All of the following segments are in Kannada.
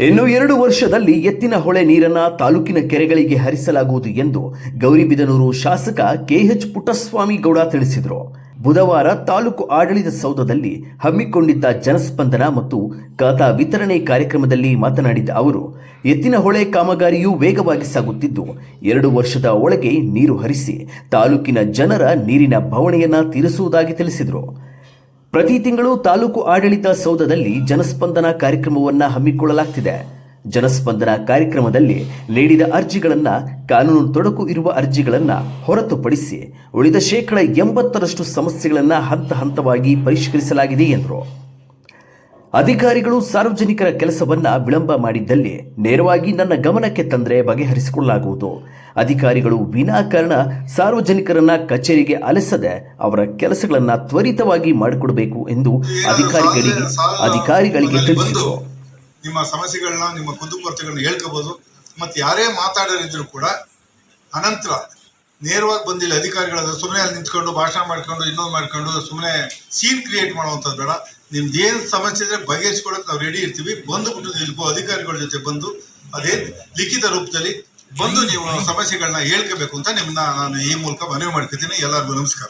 ಇನ್ನು ಎರಡು ವರ್ಷದಲ್ಲಿ ಎತ್ತಿನ ಹೊಳೆ ನೀರನ್ನ ತಾಲೂಕಿನ ಕೆರೆಗಳಿಗೆ ಹರಿಸಲಾಗುವುದು ಎಂದು ಗೌರಿಬಿದನೂರು ಶಾಸಕ ಕೆಎಚ್ ಪುಟ್ಟಸ್ವಾಮಿ ಗೌಡ ತಿಳಿಸಿದರು. ಬುಧವಾರ ತಾಲೂಕು ಆಡಳಿತ ಸೌಧದಲ್ಲಿ ಹಮ್ಮಿಕೊಂಡಿದ್ದ ಜನಸ್ಪಂದನ ಮತ್ತು ಖಾತಾ ವಿತರಣೆ ಕಾರ್ಯಕ್ರಮದಲ್ಲಿ ಮಾತನಾಡಿದ ಅವರು, ಎತ್ತಿನ ಹೊಳೆ ಕಾಮಗಾರಿಯು ವೇಗವಾಗಿ ಸಾಗುತ್ತಿದ್ದು, ಎರಡು ವರ್ಷದ ಒಳಗೆ ನೀರು ಹರಿಸಿ ತಾಲೂಕಿನ ಜನರ ನೀರಿನ ಬವಣೆಯನ್ನ ತೀರಿಸುವುದಾಗಿ ತಿಳಿಸಿದರು. ಪ್ರತಿ ತಿಂಗಳು ತಾಲೂಕು ಆಡಳಿತ ಸೌಧದಲ್ಲಿ ಜನಸ್ಪಂದನ ಕಾರ್ಯಕ್ರಮವನ್ನು ಹಮ್ಮಿಕೊಳ್ಳಲಾಗ್ತಿದೆ. ಜನಸ್ಪಂದನ ಕಾರ್ಯಕ್ರಮದಲ್ಲಿ ನೀಡಿದ ಅರ್ಜಿಗಳನ್ನ, ಕಾನೂನು ತೊಡಕು ಇರುವ ಅರ್ಜಿಗಳನ್ನ ಹೊರತುಪಡಿಸಿ ಉಳಿದ ಶೇಕಡ ಎಂಬತ್ತರಷ್ಟು ಸಮಸ್ಯೆಗಳನ್ನ ಹಂತ ಹಂತವಾಗಿ ಪರಿಷ್ಕರಿಸಲಾಗಿದೆ ಎಂದರು. ಅಧಿಕಾರಿಗಳು ಸಾರ್ವಜನಿಕರ ಕೆಲಸವನ್ನ ವಿಳಂಬ ಮಾಡಿದ್ದಲ್ಲಿ ನೇರವಾಗಿ ನನ್ನ ಗಮನಕ್ಕೆ ತಂದರೆ ಬಗೆಹರಿಸಿಕೊಳ್ಳಲಾಗುವುದು. ಅಧಿಕಾರಿಗಳು ವಿನಾಕಾರಣ ಸಾರ್ವಜನಿಕರನ್ನ ಕಚೇರಿಗೆ ಅಲಸದೆ ಅವರ ಕೆಲಸಗಳನ್ನ ತ್ವರಿತವಾಗಿ ಮಾಡಿಕೊಡಬೇಕು ಎಂದು ಅಧಿಕಾರಿಗಳಿಗೆ ಅಧಿಕಾರಿಗಳಿಗೆ ತಿಳಿಸಿದರು. ನಿಮ್ಮ ಸಮಸ್ಯೆಗಳನ್ನ ನಿಮ್ಮ ಕುಂದುಕೊರತೆಗಳನ್ನ ಹೇಳ್ಕೋಬಹುದು ಮತ್ತು ಯಾರೇ ಮಾತಾಡೋರಿದ್ರು ಕೂಡ ಅನಂತರ ನೇರವಾಗಿ ಬಂದಿಲ್ಲ. ಅಧಿಕಾರಿಗಳಾದ್ರೆ ಸುಮ್ಮನೆ ಅಲ್ಲಿ ನಿಂತ್ಕೊಂಡು ಭಾಷಣ ಮಾಡ್ಕೊಂಡು ಇನ್ನೊಂದು ಮಾಡ್ಕೊಂಡು ಸುಮ್ಮನೆ ಸೀನ್ ಕ್ರಿಯೇಟ್ ಮಾಡುವಂಥದ್ದು ಬೇಡ. ನಿಮ್ದು ಏನು ಸಮಸ್ಯೆ ಇದ್ರೆ ಬಗೆಹರಿಸ್ಕೊಳಕ್ಕೆ ನಾವು ರೆಡಿ ಇರ್ತೀವಿ. ಬಂದುಬಿಟ್ಟು ನಿಲ್ಕೋ. ಅಧಿಕಾರಿಗಳ ಜೊತೆ ಬಂದು ಅದೇ ಲಿಖಿತ ರೂಪದಲ್ಲಿ ಬಂದು ನೀವು ಸಮಸ್ಯೆಗಳನ್ನ ಹೇಳ್ಕೋಬೇಕು ಅಂತ ನಿಮ್ಮನ್ನ ನಾನು ಈ ಮೂಲಕ ಮನವಿ ಮಾಡ್ಕೊತೀನಿ. ಎಲ್ಲರಿಗೂ ನಮಸ್ಕಾರ.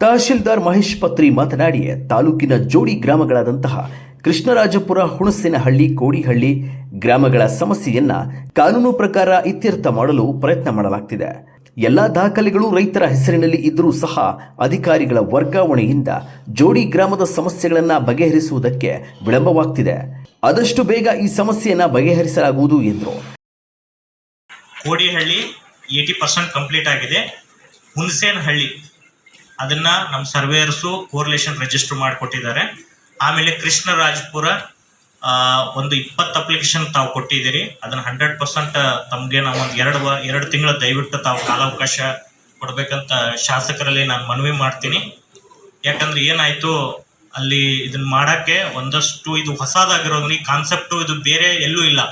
ತಹಶೀಲ್ದಾರ್ ಮಹೇಶ್ ಪತ್ರಿ ಮಾತನಾಡಿ, ತಾಲೂಕಿನ ಜೋಡಿ ಗ್ರಾಮಗಳಾದಂತಹ ಕೃಷ್ಣರಾಜಪುರ, ಹುಣಸೇನಹಳ್ಳಿ, ಕೋಡಿಹಳ್ಳಿ ಗ್ರಾಮಗಳ ಸಮಸ್ಯೆಯನ್ನ ಕಾನೂನು ಪ್ರಕಾರ ಇತ್ಯರ್ಥ ಮಾಡಲು ಪ್ರಯತ್ನ ಮಾಡಲಾಗ್ತಿದೆ. ಎಲ್ಲ ದಾಖಲೆಗಳು ರೈತರ ಹೆಸರಿನಲ್ಲಿ ಇದ್ದರೂ ಸಹ ಅಧಿಕಾರಿಗಳ ವರ್ಗಾವಣೆಯಿಂದ ಜೋಡಿ ಗ್ರಾಮದ ಸಮಸ್ಯೆಗಳನ್ನು ಬಗೆಹರಿಸುವುದಕ್ಕೆ ವಿಳಂಬವಾಗ್ತಿದೆ. ಆದಷ್ಟು ಬೇಗ ಈ ಸಮಸ್ಯೆಯನ್ನು ಬಗೆಹರಿಸಲಾಗುವುದು ಎಂದರು. ಕೋಡಿಹಳ್ಳಿ ಏಯ್ಟಿ ಪರ್ಸೆಂಟ್ ಕಂಪ್ಲೀಟ್ ಆಗಿದೆ. ಹುಣಸೇನಹಳ್ಳಿ ಅದನ್ನ ನಮ್ಮ ಸರ್ವೇಯರ್ಸು ಕೋರ್ಲೇಷನ್ ರಿಜಿಸ್ಟರ್ ಮಾಡಿಕೊಟ್ಟಿದ್ದಾರೆ. ಆಮೇಲೆ ಕೃಷ್ಣರಾಜಪುರ ಒಂದು ಇಪ್ಪತ್ತು ಅಪ್ಲಿಕೇಶನ್ ತಾವು ಕೊಟ್ಟಿದ್ದೀರಿ. ಅದನ್ನ ಹಂಡ್ರೆಡ್ ಪರ್ಸೆಂಟ್ ತಮಗೆ ನಾವು ಒಂದು ಎರಡು ಎರಡು ತಿಂಗಳ ದಯವಿಟ್ಟು ತಾವು ಕಾಲಾವಕಾಶ ಕೊಡಬೇಕಂತ ಶಾಸಕರಲ್ಲಿ ನಾನು ಮನವಿ ಮಾಡ್ತೀನಿ. ಯಾಕಂದ್ರೆ ಏನಾಯ್ತು, ಅಲ್ಲಿ ಇದನ್ನ ಮಾಡಕ್ಕೆ ಒಂದಷ್ಟು ಇದು ಹೊಸದಾಗಿರೋದ್ರಿಂದ ಈ ಕಾನ್ಸೆಪ್ಟು ಇದು ಬೇರೆ ಎಲ್ಲೂ ಇಲ್ಲ.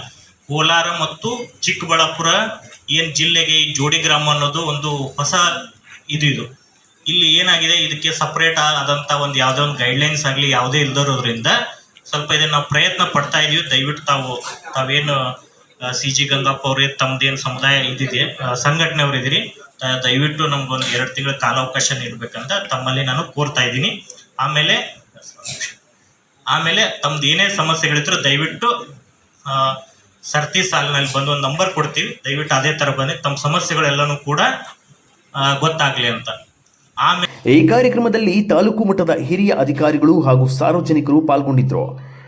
ಕೋಲಾರ ಮತ್ತು ಚಿಕ್ಕಬಳ್ಳಾಪುರ, ಏನು ಜಿಲ್ಲೆಗೆ ಈ ಜೋಡಿ ಗ್ರಾಮ ಅನ್ನೋದು ಒಂದು ಹೊಸ ಇದು ಇದು. ಇಲ್ಲಿ ಏನಾಗಿದೆ, ಇದಕ್ಕೆ ಸಪ್ರೇಟ್ ಆದಂತ ಒಂದು ಯಾವುದೇ ಒಂದು ಗೈಡ್ಲೈನ್ಸ್ ಆಗಲಿ, ಯಾವುದೇ ಇಲ್ದಿರೋದ್ರಿಂದ ಸ್ವಲ್ಪ ಇದನ್ನ ನಾವು ಪ್ರಯತ್ನ ಪಡ್ತಾ ಇದೀವಿ. ದಯವಿಟ್ಟು ತಾವು, ತಾವೇನು ಸಿ ಜಿ ಗಂಗಪ್ಪ ಅವ್ರಿಗೆ ತಮ್ದೇನು ಸಮುದಾಯ ಇದಿದೆ ಸಂಘಟನೆ ಸಂಘಟನೆಯವ್ರು ಇದ್ದೀರಿ ತ- ದಯವಿಟ್ಟು ನಮ್ಗೊಂದು ಎರಡು ತಿಂಗಳ ಕಾಲಾವಕಾಶ ನೀಡಬೇಕಂತ ತಮ್ಮಲ್ಲಿ ನಾನು ಕೋರ್ತಾ ಇದ್ದೀನಿ. ಆಮೇಲೆ ಆಮೇಲೆ ತಮ್ದು ಏನೇ ಸಮಸ್ಯೆಗಳಿದ್ರು ದಯವಿಟ್ಟು ಸರ್ತಿ ಸಾಲಿನಲ್ಲಿ ಬಂದು ಒಂದು ನಂಬರ್ ಕೊಡ್ತೀವಿ. ದಯವಿಟ್ಟು ಅದೇ ಥರ ಬನ್ನಿ. ತಮ್ಮ ಸಮಸ್ಯೆಗಳೆಲ್ಲನೂ ಕೂಡ ಗೊತ್ತಾಗ್ಲಿ ಅಂತ. ಆಮೇಲೆ ಈ ಕಾರ್ಯಕ್ರಮದಲ್ಲಿ ತಾಲೂಕು ಮಟ್ಟದ ಹಿರಿಯ ಅಧಿಕಾರಿಗಳು ಹಾಗೂ ಸಾರ್ವಜನಿಕರು ಪಾಲ್ಗೊಂಡಿದ್ದರು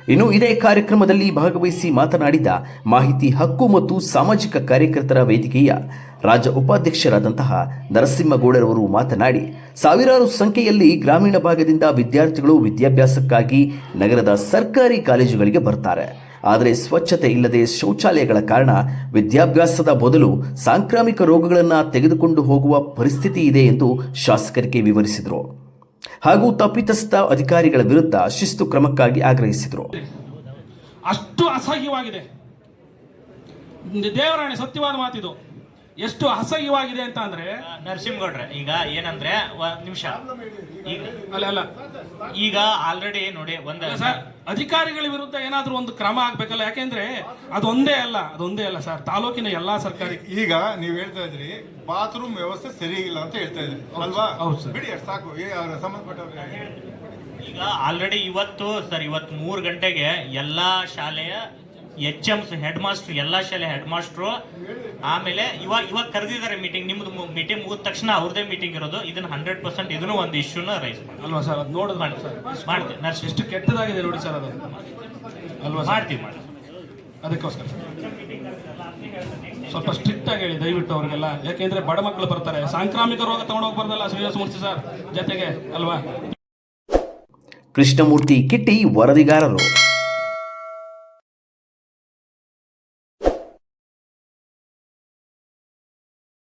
ಇನ್ನು ಇದೇ ಕಾರ್ಯಕ್ರಮದಲ್ಲಿ ಭಾಗವಹಿಸಿ ಮಾತನಾಡಿದ ಮಾಹಿತಿ ಹಕ್ಕು ಮತ್ತು ಸಾಮಾಜಿಕ ಕಾರ್ಯಕರ್ತರ ವೇದಿಕೆಯ ರಾಜ್ಯ ಉಪಾಧ್ಯಕ್ಷರಾದಂತಹ ನರಸಿಂಹಗೌಡರವರು ಮಾತನಾಡಿ, ಸಾವಿರಾರು ಸಂಖ್ಯೆಯಲ್ಲಿ ಗ್ರಾಮೀಣ ಭಾಗದಿಂದ ವಿದ್ಯಾರ್ಥಿಗಳು ವಿದ್ಯಾಭ್ಯಾಸಕ್ಕಾಗಿ ನಗರದ ಸರ್ಕಾರಿ ಕಾಲೇಜುಗಳಿಗೆ ಬರ್ತಾರೆ. ಆದರೆ ಸ್ವಚ್ಛತೆ ಇಲ್ಲದೆ ಶೌಚಾಲಯಗಳ ಕಾರಣ ವಿದ್ಯಾಭ್ಯಾಸದ ಬದಲು ಸಾಂಕ್ರಾಮಿಕ ರೋಗಗಳನ್ನು ತೆಗೆದುಕೊಂಡು ಹೋಗುವ ಪರಿಸ್ಥಿತಿ ಇದೆ ಎಂದು ಶಾಸಕರಿಗೆ ವಿವರಿಸಿದರು. ಹಾಗೂ ತಪ್ಪಿತಸ್ಥ ಅಧಿಕಾರಿಗಳ ವಿರುದ್ಧ ಶಿಸ್ತು ಕ್ರಮಕ್ಕಾಗಿ ಆಗ್ರಹಿಸಿದರು. ಅಷ್ಟು ಅಸಹ್ಯವಾಗಿದೆ. ದೇವರಾಣಿ ಸತ್ಯವಾದ ಮಾತಿದು ಎಷ್ಟು ಅಸಹ್ಯವಾಗಿದೆ ಅಂತ ಅಂದ್ರೆ ನರಸಿಂಹಗೌಡ್ರೆ ಈಗ ಏನಂದ್ರೆ ಒಂದ್ ನಿಮಿಷ. ಈಗ ಅಲ್ಲ ಅಲ್ಲ. ಈಗ ಆಲ್ರೆಡಿ ನೋಡಿ ಒಂದ್ ಅಧಿಕಾರಿಗಳ ವಿರುದ್ಧ ಏನಾದರೂ ಒಂದು ಕ್ರಮ ಆಗ್ಬೇಕಲ್ಲ? ಯಾಕೆಂದ್ರೆ ಅದೊಂದೇ ಅಲ್ಲ ಅದೊಂದೇ ಅಲ್ಲ ಸರ್. ತಾಲೂಕಿನ ಎಲ್ಲಾ ಸರ್ಕಾರಿ ಈಗ ನೀವು ಹೇಳ್ತಾ ಇದ್ರಿ ಬಾತ್ರೂಮ್ ವ್ಯವಸ್ಥೆ ಸರಿ ಇಲ್ಲ ಅಂತ ಹೇಳ್ತಾ ಇದ್ರಿ. ಅಲ್ವಾ? ಹೌದು ಸರ್. ಬಿಡಿ ಅಷ್ಟ್ ಸಾಕು. ಏ, ಅವ್ರ ಸಂಬಂಧಪಟ್ಟವ್ರು ಈಗ ಆಲ್ರೆಡಿ ಇವತ್ತು ಸರ್ ಇವತ್ತು ಮೂರು ಗಂಟೆಗೆ ಎಲ್ಲಾ ಶಾಲೆಯ ಎಚ್ ಎಮ್ಸ್ ಹೆಡ್ ಮಾಸ್ಟರ್ ಎಲ್ಲಾ ಶಾಲೆ ಹೆಡ್ ಮಾಸ್ಟ್ರು ಆಮೇಲೆ ಇವಾಗ ಇವಾಗ ಕರೆದಿದ್ದಾರೆ ಮೀಟಿಂಗ್ ನಿಮ್ದು ಮೀಟಿಂಗ್ ಮುಗಿದ ತಕ್ಷಣ ಅವ್ರದೇ ಮೀಟಿಂಗ್ ಇರೋದು ಇದನ್ನ ಹಂಡ್ರೆಡ್ ಪರ್ಸೆಂಟ್ ಇದನ್ನು ಒಂದು ಇಶ್ಯೂನ ರೈಸ್ ಮಾಡಿ. ಅಲ್ವಾ ಸರ್? ಅದು ನೋಡೋದು ಮಾಡಿ ಸರ್. ಮಾಡ್ತೀವಿ. ನರ್ಸ್. ಎಷ್ಟು ಕೆಟ್ಟದಾಗಿದೆ ನೋಡಿ ಸರ್ ಅದು. ಅಲ್ವಾ ಸರ್? ಮಾಡ್ತೀವಿ ಮಾಡಿ ಅದಕ್ಕೋಸ್ಕರ ಸರ್. ಸ್ವಲ್ಪ ಸ್ಟ್ರಿಕ್ಟ್ ಆಗಿ ಹೇಳಿ ದಯವಿಟ್ಟು ಅವ್ರಿಗೆಲ್ಲ. ಯಾಕೆಂದ್ರೆ ಬಡ ಮಕ್ಕಳು ಬರ್ತಾರೆ. ಸಾಂಕ್ರಾಮಿಕ ರೋಗ ತಗೊಂಡೋಗಿ ಬರ್ದಲ್ಲ ಶ್ರೀನಿವಾಸ ಮೂರ್ತಿ ಸರ್ ಜೊತೆಗೆ ಅಲ್ವಾ? ಕೃಷ್ಣಮೂರ್ತಿ ಕಿಟ್ಟಿ ವರದಿಗಾರರು.